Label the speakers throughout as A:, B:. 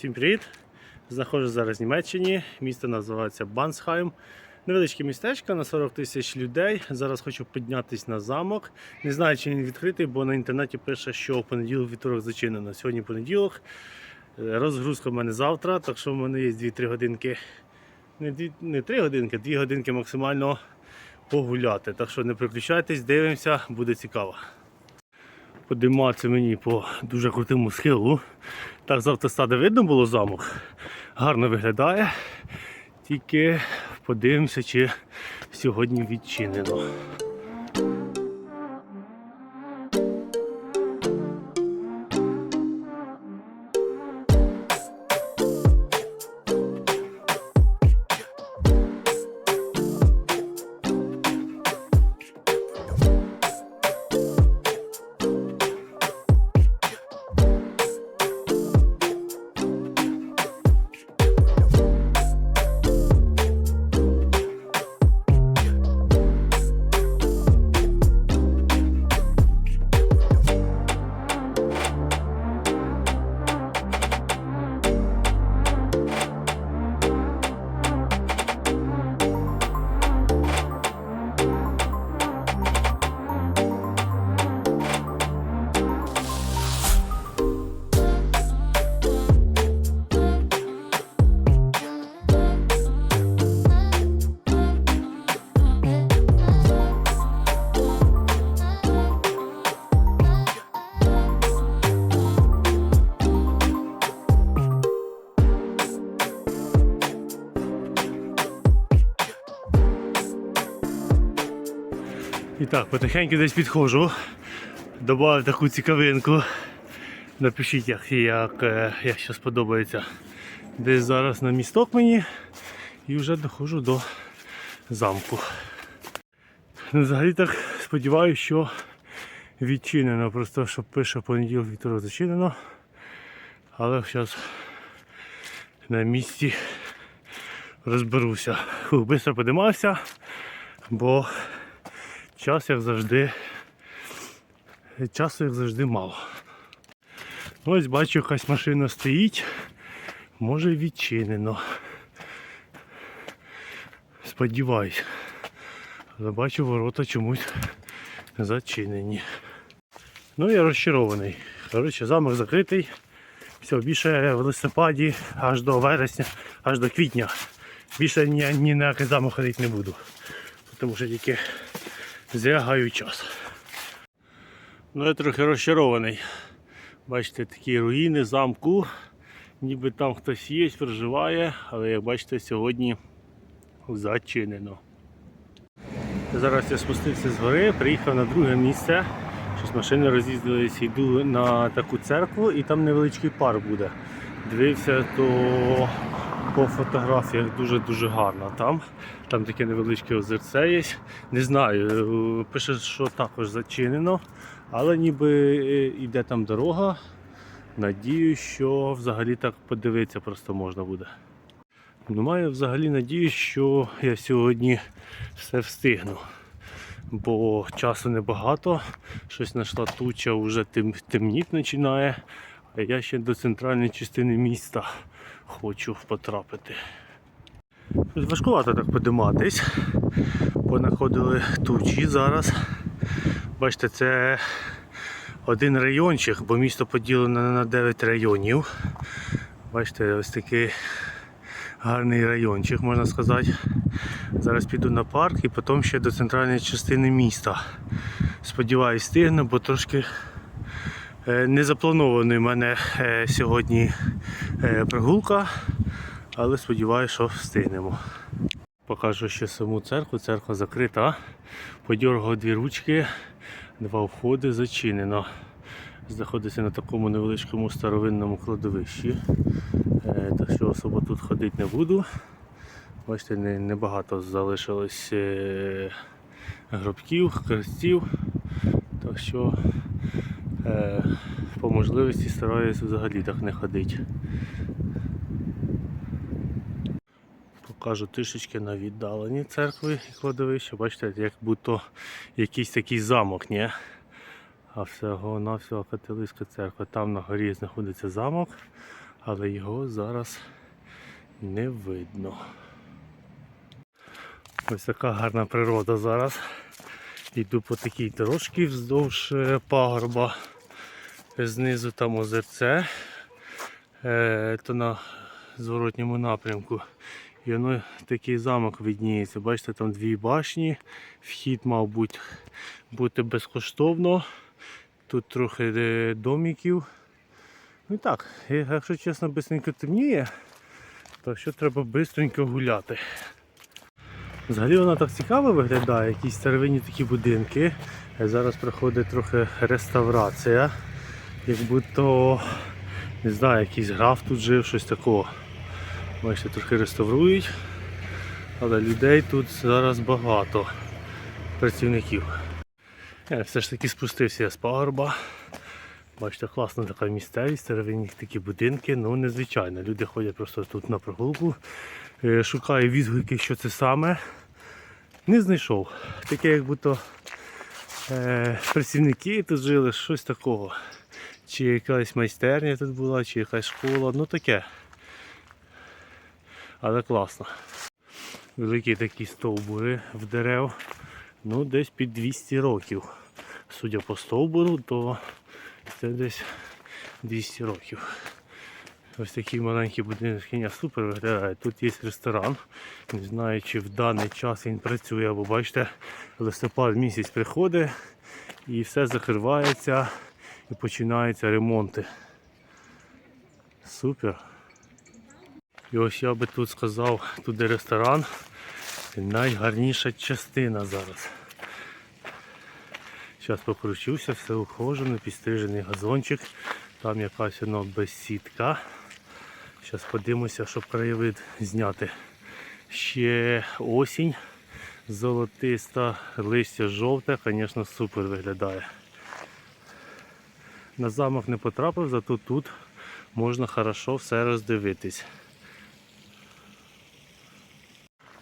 A: Всім привіт! Знаходжусь зараз в Німеччині. Місто називається Бансхайм. Невеличке містечко на 40 тисяч людей. Зараз хочу піднятися на замок. Не знаю, чи він відкритий, бо на інтернеті пише, що в понеділок вівторок зачинено. Сьогодні понеділок. Розгрузка в мене завтра, так що в мене є 2-3 годинки. Не, 2, не 3 годинки, 2 годинки максимально погуляти. Так що не переключайтесь, дивимося, буде цікаво. Подиматися мені по дуже крутому схилу. Так завтра стаде видно було замок. Гарно виглядає. Тільки подивимося, чи сьогодні відчинено. Так, потихеньку десь підходжу. Добавив таку цікавинку. Напишіть, як, як, е, як що сподобається. Десь зараз на місток мені і вже доходжу до замку. Ну, Взагалі так сподіваюся, що відчинено. Просто що пише понеділок вівторок зачинено. Але зараз на місці розберуся. Фух, Бистро подимався, бо час як завжди. Часу як завжди мало. Ось бачу, якась машина стоїть. Може відчинено. Сподіваюсь. Але бачу, ворота чомусь зачинені. Ну я розчарований. Коротше, замок закритий. Все, більше в листопаді аж до вересня, аж до квітня. Більше ні, ні на який замок ходити не буду. Тому що тільки зря гаю час. Ну я трохи розчарований. Бачите, такі руїни замку. Ніби там хтось є, проживає, але як бачите, сьогодні зачинено. Зараз я спустився з гори, приїхав на друге місце. Щось машини роз'їздились, йду на таку церкву і там невеличкий парк буде. Дивився, то по фотографіях дуже-дуже гарно там. Там таке невеличке озерце є. Не знаю, е, пише, що також зачинено, але ніби е, йде там дорога. Надію, що взагалі так подивитися просто можна буде. Ну, маю взагалі надію, що я сьогодні все встигну. Бо часу небагато, щось знайшла туча, вже тем, темніти починає, а я ще до центральної частини міста хочу потрапити. Важкувато так подиматись. Понаходили тучі зараз. Бачите, це один райончик, бо місто поділено на 9 районів. Бачите, ось такий гарний райончик, можна сказати. Зараз піду на парк і потім ще до центральної частини міста. Сподіваюсь, встигну, бо трошки е, не запланований в мене е, сьогодні е, прогулка, але сподіваюся, що встигнемо. Покажу ще саму церкву. Церква закрита. Подергав дві ручки, два входи зачинено. Знаходиться на такому невеличкому старовинному кладовищі. Так що особо тут ходити не буду. Бачите, небагато залишилось гробків, хрестів. Так що по можливості стараюся взагалі так не ходити. Покажу трішечки на віддалені церкви і кладовища. Бачите, як будто якийсь такий замок, ні? А всього навсього католицька церква. Там на горі знаходиться замок, але його зараз не видно. Ось така гарна природа зараз. Йду по такій дорожці вздовж е, пагорба. Знизу там озерце, то на зворотньому напрямку. І воно такий замок видніється. Бачите, там дві башні. Вхід мав бути, безкоштовно. Тут трохи е, домиків. Ну так, якщо чесно, бистренько темніє, то що треба швидко гуляти. Взагалі вона так цікаво виглядає, якісь старовинні такі будинки. Е, Зараз проходить трохи реставрація. Як будто, не знаю, якийсь граф тут жив, щось такого. Бачите, трохи реставрують. Але людей тут зараз багато працівників. Я все ж таки спустився я з пагорба. Бачите, класна така місцевість, старовинні такі будинки, ну незвичайно. Люди ходять просто тут на прогулку. Е, Шукаю відгуки, що це саме. Не знайшов. Таке, як будто е, працівники тут жили, щось такого. Чи якась майстерня тут була, чи якась школа, ну таке. Але класно. Великі такі стовбури в дерев. Ну, десь під 200 років. Судя по стовбуру, то це десь 200 років. Ось такі маленькі будинки супер виглядає. Тут є ресторан. Не знаю, чи в даний час він працює, бо бачите, листопад місяць приходить і все закривається і починаються ремонти. Супер. І ось я би тут сказав, тут де ресторан, найгарніша частина зараз. Зараз покручуся, все ухожено, підстрижений газончик. Там якась воно безсітка. Зараз подивимося, щоб краєвид зняти. Ще осінь, золотиста, листя жовте, звісно, супер виглядає. На замок не потрапив, зато тут можна хорошо все роздивитись.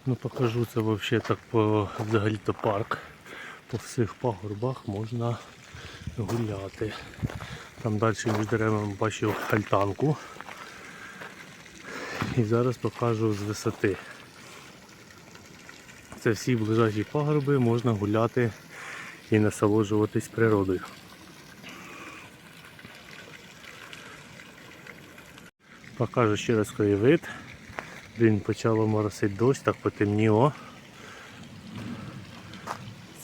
A: Ну покажу це взагалі так по взагалі-то парк. По всіх пагорбах можна гуляти. Там далі між деревами бачив альтанку. І зараз покажу з висоти. Це всі ближайші пагорби, можна гуляти і насолоджуватись природою. Покажу ще раз краєвид. Він почало моросити дощ, так потемніло.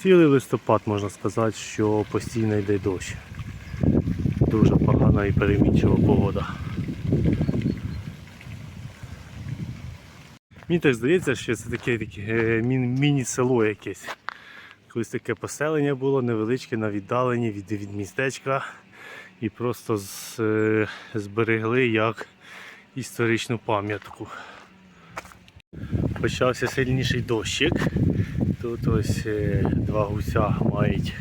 A: Цілий листопад можна сказати, що постійно йде дощ. Дуже погана і перемінчива погода. Мені так здається, що це таке, таке е, міні-село якесь. Колись таке поселення було невеличке на віддаленні від, від містечка і просто з, е, зберегли як історичну пам'ятку. Почався сильніший дощик. Тут ось е, два гуся мають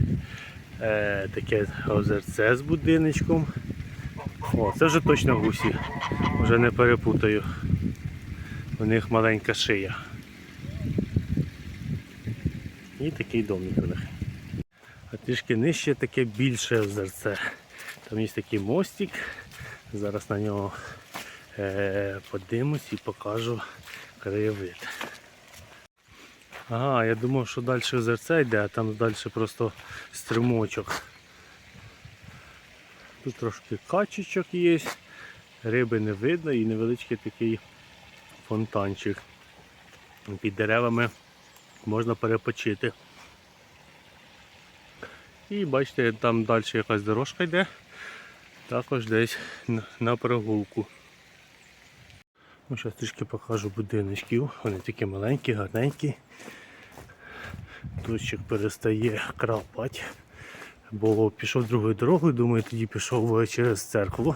A: е, таке озерце з будиночком. О, це вже точно гусі. Вже не перепутаю. У них маленька шия. І такий домик у них. А трішки нижче таке більше озерце. Там є такий мостик. Зараз на нього е, подивимось і покажу краєвид. Ага, я думав, що далі озерце йде, а там далі просто стримочок. Тут трошки качечок є, риби не видно і невеличкий такий фонтанчик. Під деревами можна перепочити. І бачите, там далі якась дорожка йде, також десь на- прогулку. Ну, зараз трішки покажу будиночків. Вони такі маленькі, гарненькі. Дощик перестає крапати. Бо пішов другою дорогою, думаю, тоді пішов через церкву.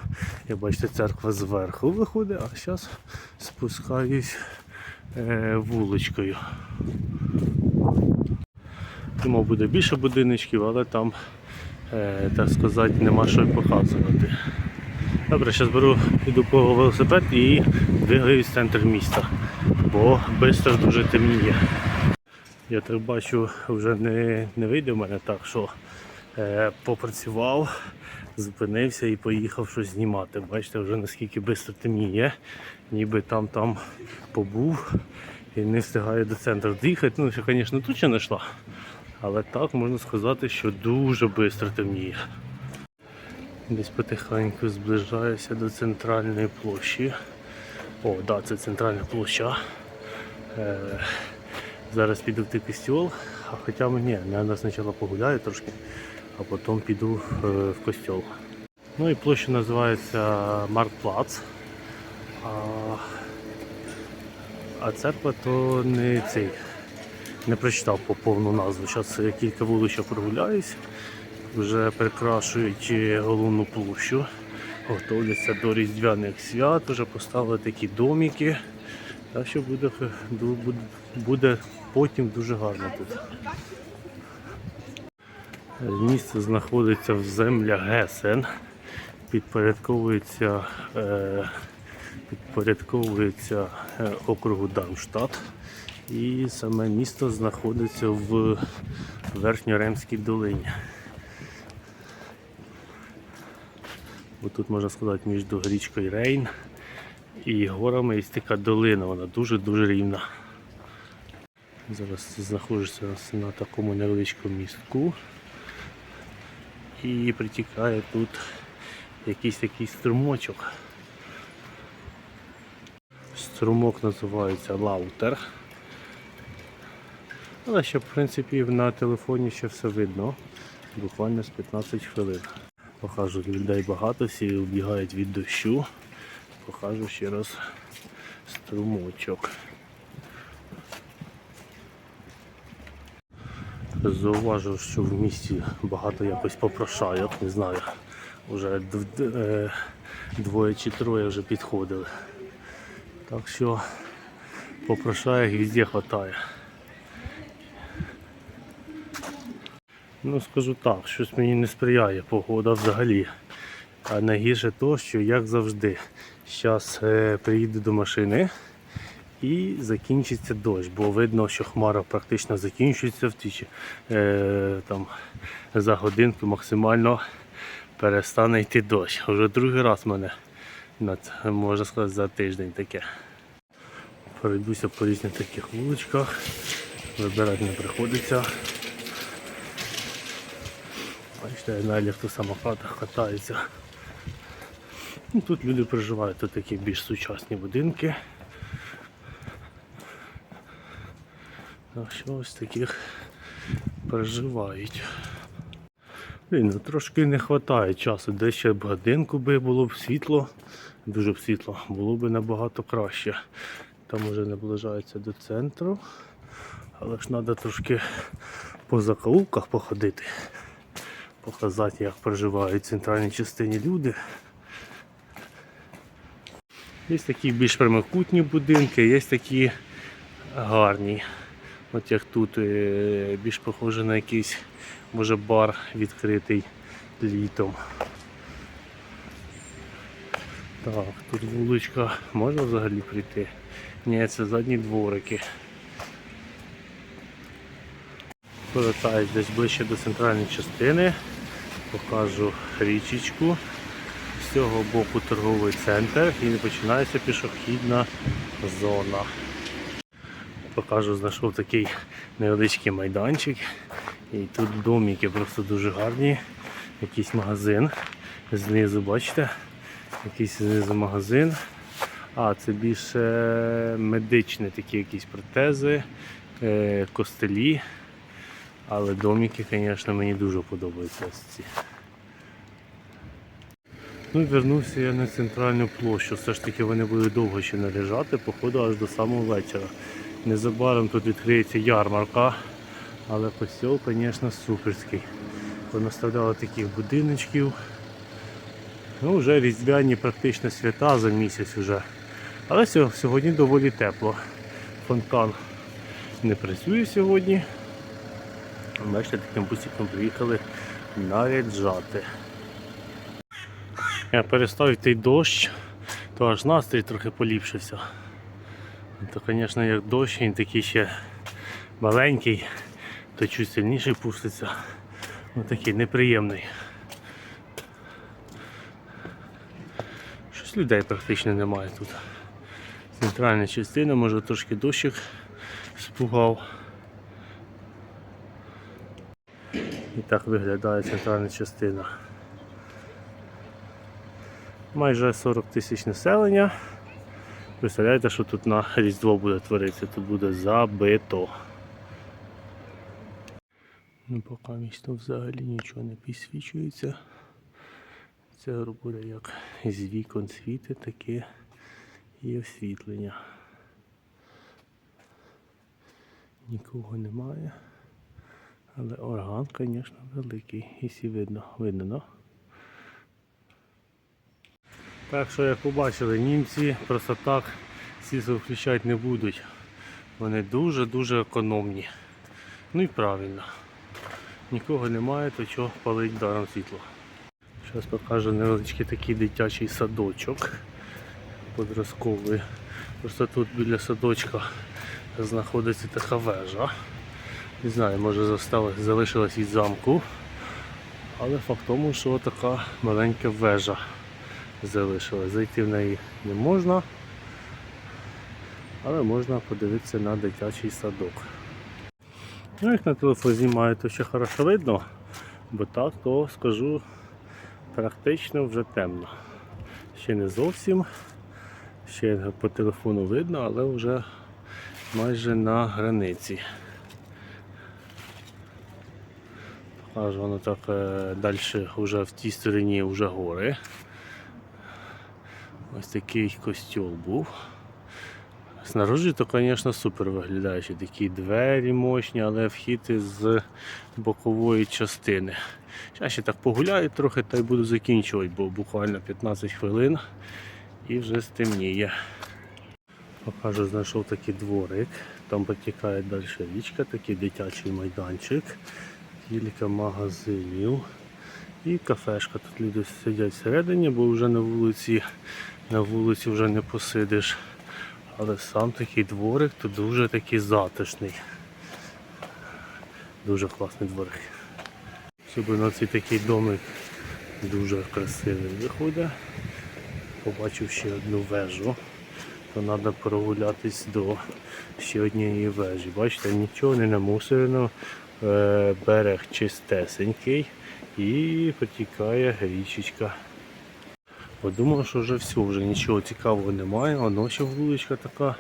A: Як бачите, церква зверху виходить, а зараз спускаюсь е, вуличкою. Думав, буде більше будиночків, але там, е, так сказати, нема що показувати. Добре, зараз беру, йду по велосипед і двигаюсь в центр міста, бо швидко дуже темніє. Я так бачу, вже не, не вийде в мене так, що попрацював, зупинився і поїхав щось знімати. Бачите, вже наскільки швидко темніє, ніби там там побув і не встигає до центру доїхати. Ну, ще, звісно, тут ще не йшла. Але так можна сказати, що дуже швидко темніє. Десь потихеньку зближаюся до центральної площі. О, так, да, це центральна площа. Е, зараз піду в костюл, а хоча мені, я спочатку погуляю трошки, а потім піду е, в костюл. Ну і площа називається Маркплац. А, а церква то не цей. Не прочитав по повну назву. Зараз кілька вуличок прогуляюсь. Вже прикрашують головну площу. Готовляться до різдвяних свят, вже поставили такі домики. Так що буде, буде потім дуже гарно тут. Місце знаходиться в землях Гесен, підпорядковується, е, підпорядковується е, округу Дармштадт. І саме місто знаходиться в Верхньоремській долині. Бо тут можна сказати між річкою Рейн і горами є така долина, вона дуже-дуже рівна. Зараз знаходжуся на такому невеличкому містку і притікає тут якийсь такий струмочок. Струмок називається Лаутер. Але ще в принципі на телефоні ще все видно. Буквально з 15 хвилин. Покажу людей багато, всі убігають від дощу. Покажу ще раз струмочок. Зауважив, що в місті багато якось попрошайок, не знаю. Вже е, двоє чи троє вже підходили. Так що попрошаєк везде вистачає. Ну скажу так, щось мені не сприяє погода взагалі. А найгірше то, що як завжди, зараз е, приїду до машини і закінчиться дощ, бо видно, що хмара практично закінчується в ті, е, там, за годинку максимально перестане йти дощ. Вже другий раз мене можна сказати за тиждень таке. Пройдуся по різних таких вуличках, вибирати не приходиться. Бачите, на електросамокатах катаються. Ну, Тут люди проживають, тут такі більш сучасні будинки. Так що ось таких проживають. Блін, ну трошки не вистачає часу. Десь ще б годинку би було б світло, дуже б світло, було б набагато краще. Там уже наближається до центру. Але ж треба трошки по закоулках походити показати, як проживають в центральній частині люди. Є такі більш прямокутні будинки, є такі гарні. От як тут е, більш похоже на якийсь може бар відкритий літом. Так, тут вуличка можна взагалі прийти? Ні, це задні дворики. Повертаюсь десь ближче до центральної частини. Покажу річечку. З цього боку торговий центр і починається пішохідна зона. Покажу, знайшов такий невеличкий майданчик. І тут домики просто дуже гарні. Якийсь магазин. Знизу, бачите? Якийсь знизу магазин. А, це більше медичні такі якісь протези, е, костелі. Але домики, звісно, мені дуже подобаються ось ці. Ну і вернувся я на центральну площу. Все ж таки вони будуть довго ще наряжати, походу аж до самого вечора. Незабаром тут відкриється ярмарка, але посіл, звісно, суперський. Понаставляли таких будиночків. Ну, вже різдвяні практично свята за місяць вже. Але сьогодні доволі тепло. Фонтан не працює сьогодні. Бачите, таким бусиком приїхали наряджати. Я перестав йти дощ, то аж настрій трохи поліпшився. То, звісно, як дощ, він такий ще маленький, то чуть сильніший пуститься. Ну такий неприємний. Щось людей практично немає тут. Центральна частина, може трошки дощик спугав. І так виглядає центральна частина. Майже 40 тисяч населення. Представляєте, що тут на Різдво буде творитися? Тут буде забито. Ну, поки місто взагалі нічого не підсвічується. Це буде як з вікон світи, таке і освітлення. Нікого немає. Але орган, звісно, великий. І всі видно, видно, no? Так що, як побачили, німці просто так світло включати не будуть. Вони дуже-дуже економні. Ну і правильно. Нікого немає, то чого палить даром світло. Зараз покажу невеличкий такий дитячий садочок подростковий. Просто тут біля садочка знаходиться така вежа. Не знаю, може залишилась від замку. Але факт тому, що така маленька вежа залишилась. Зайти в неї не можна, але можна подивитися на дитячий садок. Ну, як на телефон знімаю, то ще хорошо видно, бо так, то скажу, практично вже темно. Ще не зовсім, ще по телефону видно, але вже майже на границі. Аж воно так е, далі вже в тій стороні вже гори. Ось такий костюл був. Снаружи то, звісно, супер виглядає, такі двері мощні, але вхід із бокової частини. Зараз ще так погуляю трохи та й буду закінчувати, бо буквально 15 хвилин і вже стемніє. Покажу, знайшов такий дворик, там потікає далі річка, такий дитячий майданчик, кілька магазинів і кафешка. Тут люди сидять всередині, бо вже на вулиці, на вулиці вже не посидиш. Але сам такий дворик тут дуже такий затишний. Дуже класний дворик. Щоб на цей такий домик дуже красивий виходить. Побачив ще одну вежу, то треба прогулятись до ще однієї вежі. Бачите, нічого не намусорено, е, берег чистесенький і потікає річечка. Подумав, що вже все, вже нічого цікавого немає, а ночі вуличка така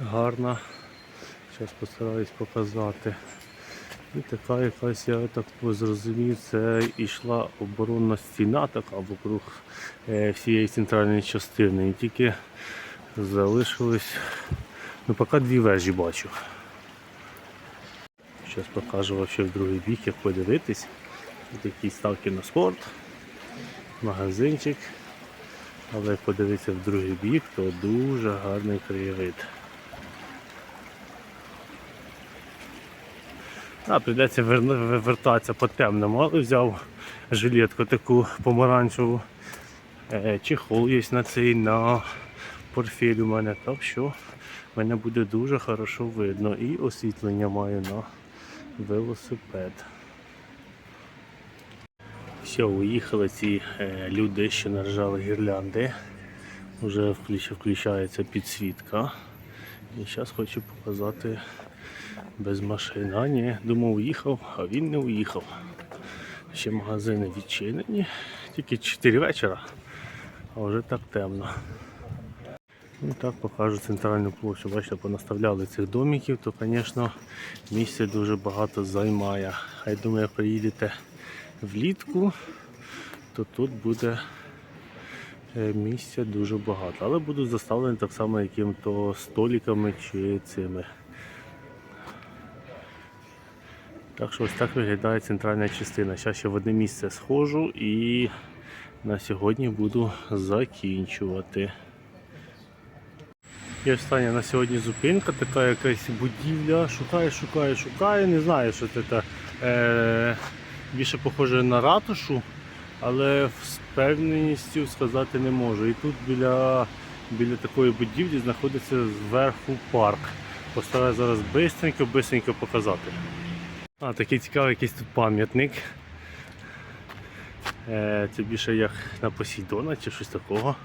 A: гарна. Зараз постараюсь показати. І така якась, я так зрозумів, це йшла оборонна стіна така вокруг е, всієї центральної частини. І тільки залишилось, ну поки дві вежі бачу. Зараз покажу вообще в другий бік, як подивитись. Тут якісь ставки на спорт, магазинчик. Але як подивитися в другий бік, то дуже гарний краєвид. А, прийдеться вертатися по темному, але взяв жилетку таку помаранчеву. Е, Чехол є на цей на портфель у мене, так що мене буде дуже хорошо видно. І освітлення маю на велосипед. Все, уїхали ці е, люди, що наржали гірлянди. Вже включається підсвітка. І зараз хочу показати без машини. А ні, думав, уїхав, а він не уїхав. Ще магазини відчинені, тільки 4 вечора, а вже так темно. Ну так покажу центральну площу. Бачите, понаставляли цих домиків, то, звісно, місця дуже багато займає. Хай думаю, приїдете влітку, то тут буде е, місця дуже багато. Але будуть заставлені так само яким-то столиками чи цими. Так що ось так виглядає центральна частина. Зараз ще в одне місце схожу і на сьогодні буду закінчувати. І остання на сьогодні зупинка, така якась будівля. Шукаю, шукаю, шукаю. Не знаю, що це е, більше похоже на ратушу, але з певністю сказати не можу. І тут біля, біля такої будівлі знаходиться зверху парк. Постараюсь зараз бистренько, бистренько показати. А, такий цікавий якийсь тут пам'ятник. Е, це більше як на Посейдона чи щось такого.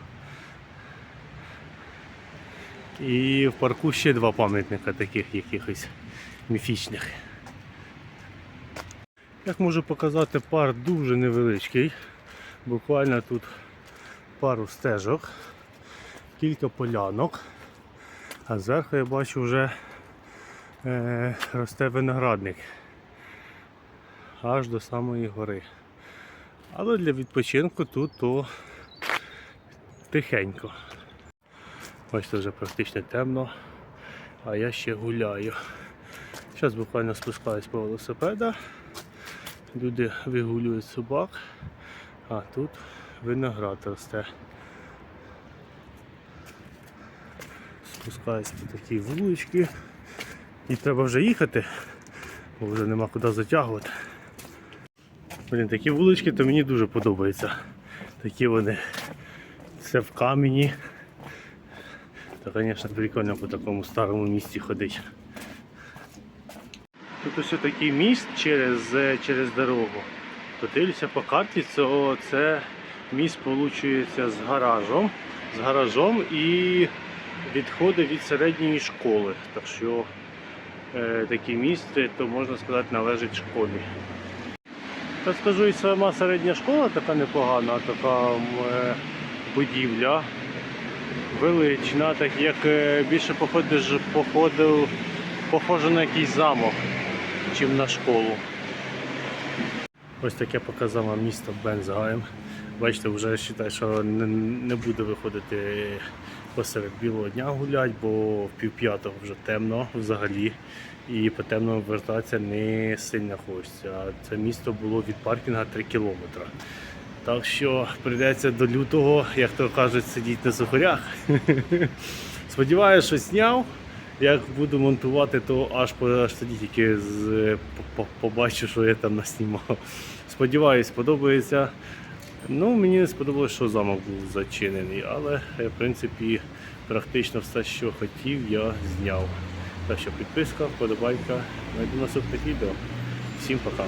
A: І в парку ще два пам'ятника таких якихось міфічних. Як можу показати, парк дуже невеличкий. Буквально тут пару стежок, кілька полянок. А зверху я бачу вже е, росте виноградник аж до самої гори. Але для відпочинку тут то тихенько. Бачите, вже практично темно, а я ще гуляю. Зараз буквально спускаюсь по велосипеда. Люди вигулюють собак, а тут виноград росте. Спускаюсь по такій вуличці. І треба вже їхати, бо вже нема куди затягувати. Блін, такі вулички то мені дуже подобаються. Такі вони все в камені. Та, звісно, прикольно по такому старому місті ходити. Тут ось такий міст через, е, через дорогу. То дивлюся по карті, це, це міст получується з гаражом. З гаражом і відходить від середньої школи. Так що е, такий міст, то можна сказати, належить школі. Та скажу, і сама середня школа така непогана, така е, будівля велична, так як е, більше походиш, походив, похоже на якийсь замок, чим на школу. Ось таке показало місто Бензгайм. Бачите, вже вважаю, що не, буде виходити посеред білого дня гуляти, бо в півп'ятого вже темно взагалі. І по темному вертатися не сильно хочеться. Це місто було від паркінга 3 кілометри. Так що прийдеться до лютого, як то кажуть, сидіти на сухарях. Сподіваюся, що зняв. Як буду монтувати, то аж, аж тоді тільки з, по- по- побачу, що я там наснімав. Сподіваюсь, сподобається. Ну, мені не сподобалось, що замок був зачинений, але в принципі практично все, що хотів, я зняв. Так що підписка, вподобайка. Найду наступних відео. Всім пока.